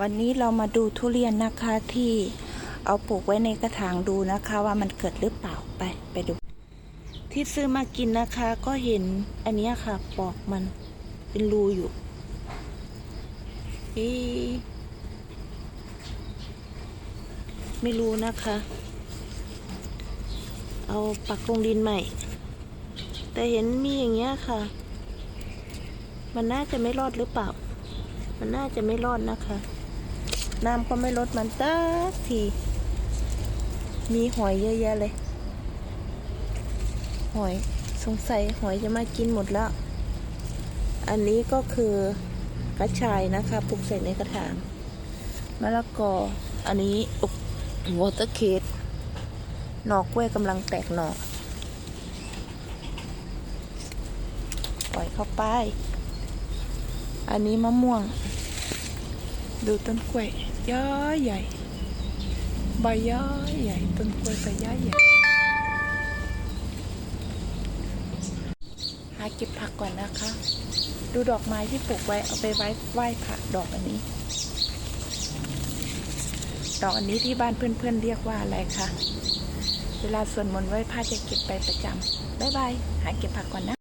วันนี้เรามาดูทุเรียนนะคะที่เอาปลูกไว้ในกระถางดูนะคะว่ามันเกิดหรือเปล่าไปไปดู ที่ซื้อมากินนะคะก็เห็นอันนี้ค่ะปอกมันเป็นรูอยู่อ๊ะไม่รู้นะคะ เอาปักลงดินใหม่ แต่เห็นมีอย่างเงี้ยค่ะ มันน่าจะไม่รอดหรือเปล่า มันน่าจะไม่รอดนะคะ น้ำก็ไม่ลดมันสักที มีหอยเยอะแยะเลย หอยสงสัยหอยจะมากินหมดแล้ว อันนี้ก็คือกระชายนะคะปลูกใส่ในกระถางมะละกอ อันนี้วอเตอร์เคสหน่อกล้วยกำลังแตกหน่อปล่อยเข้าไป อันนี้มะม่วง ดูต้นกล้วยย้อยใหญ่ใบย้อยใหญ่ต้นกล้วยใบย้อยใหญ่หาเก็บผักก่อนนะคะ ดูดอกไม้ที่ปลูกไว้เอาไปไว้ไหว้พระดอกอันนี้ ดอกอันนี้ที่บ้านเพื่อนๆเรียกว่าอะไรคะเวลาสวดมนต์ไหว้พระจะเก็บไปประจำบ๊ายบายหาเก็บผักก่อนนะ